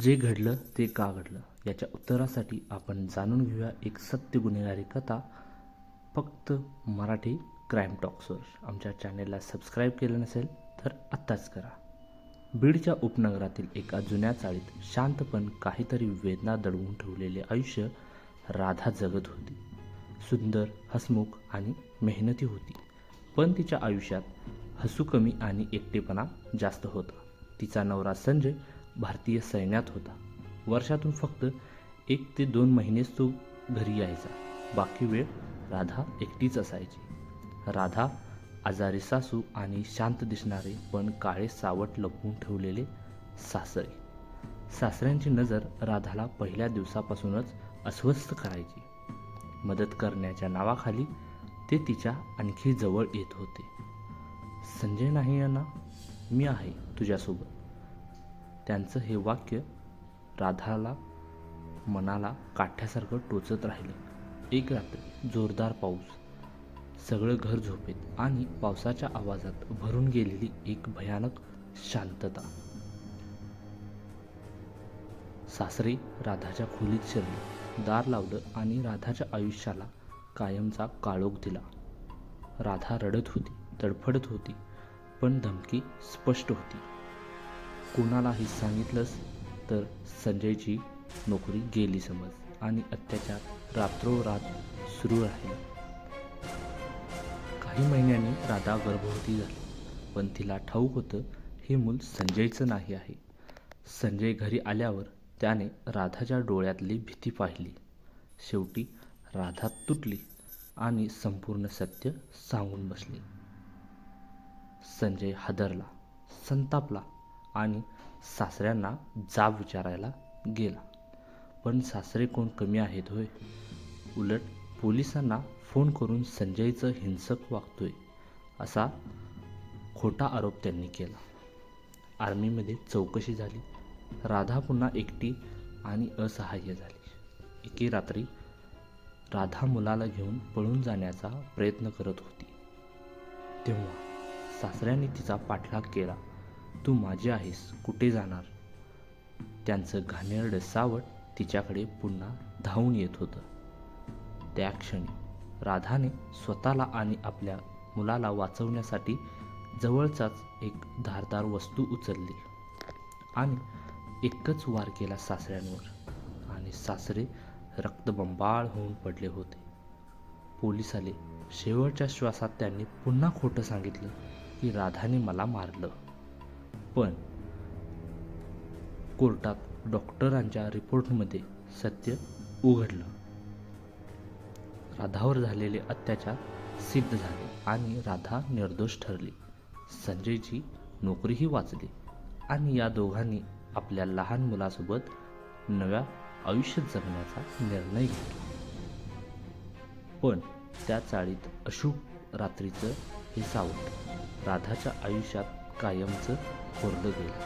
जे घडलं ते का घडलं याच्या उत्तरासाठी आपण जाणून घेऊया एक सत्य गुन्हेगारी कथा फक्त मराठी क्राईम टॉक्सवर आमच्या चॅनेलला सबस्क्राईब केलं नसेल तर आत्ताच करा. बीडच्या उपनगरातील एका जुन्या चाळीत शांतपण काहीतरी वेदना दडवून ठेवलेले आयुष्य राधा जगत होती. सुंदर हसमुख आणि मेहनती होती. पण तिच्या आयुष्यात हसू कमी आणि एकटेपणा जास्त होता. तिचा नवरा संजय भारतीय सैन्यात होता. वर्षातून फक्त एक ते दोन महिनेच तो घरी यायचा. बाकी वेळ राधा एकटीच असायची. राधा आजारी सासू आणि शांत दिसणारे पण काळे सावट लपवून ठेवलेले सासरे. सासऱ्यांची नजर राधाला पहिल्या दिवसापासूनच अस्वस्थ करायची. मदत करण्याच्या नावाखाली ते तिच्या आणखी जवळ येत होते. संजय नाही यांना मी आहे तुझ्यासोबत. त्यांचं हे वाक्य राधाला मनाला काठ्यासारखं टोचत राहिलं. एक रात्र जोरदार पाऊस. सगळं घर झोपेत आणि पावसाच्या आवाजात भरून गेलेली एक भयानक शांतता. सासरे राधाच्या खोलीत शिरले. दार लावलं आणि राधाच्या आयुष्याला कायमचा काळोख दिला. राधा रडत होती तडफडत होती पण धमकी स्पष्ट होती. कुणालाही सांगितलंस तर संजयची नोकरी गेली समज आणि अत्याचार रात्रोरात सुरू राहिला. काही महिन्यांनी राधा गर्भवती झाली पण तिला ठाऊक होतं हे मूल संजयचं नाही आहे. संजय घरी आल्यावर त्याने राधाच्या डोळ्यातली भीती पाहिली. शेवटी राधा तुटली आणि संपूर्ण सत्य सांगून बसली. संजय हादरला संतापला. आणि सासऱ्यांना जाब विचारायला गेला. पण सासरे कोण कमी आहेत होय? उलट पोलिसांना फोन करून संजयचं हिंसक वागतोय असा खोटा आरोप त्यांनी केला. आर्मीमध्ये चौकशी झाली. राधा पुन्हा एकटी आणि असहाय्य झाली. एके रात्री राधा मुलाला घेऊन पळून जाण्याचा प्रयत्न करत होती. तेव्हा सासऱ्याने तिचा पाठलाग केला. तू माझी आहेस. कुठे जाणार? त्यांचं घाणेरडं सावट तिच्याकडे पुन्हा धावून येत होतं. त्या क्षणी राधाने स्वतःला आणि आपल्या मुलाला वाचवण्यासाठी जवळचाच एक धारदार वस्तू उचलली आणि एकच वार केला सासऱ्यांवर आणि सासरे रक्तबंबाळ होऊन पडले होते. पोलीस आले शेवटच्या श्वासात त्यांनी पुन्हा खोटं सांगितलं की राधाने मला मारलं. पण कोर्टात डॉक्टरांच्या रिपोर्टमध्ये सत्य उघडलं. राधावर झालेले अत्याचार सिद्ध झाले आणि राधा निर्दोष ठरली. संजयची नोकरीही वाचली आणि या दोघांनी आपल्या लहान मुलासोबत नव्या आयुष्य जगण्याचा निर्णय घेतला. पण त्या चाळीत अशुभ रात्रीचं हे सावट राधाच्या आयुष्यात कायमचं कोरलं गेलं.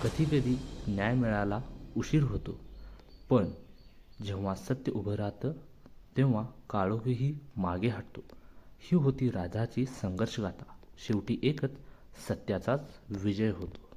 कधीकधी न्याय मिळायला उशीर होतो पण जेव्हा सत्य उभं राहतं तेव्हा काळोखही मागे हटतो. ही होती राजाची संघर्षगाथा. शेवटी एकच सत्याचाच विजय होतो.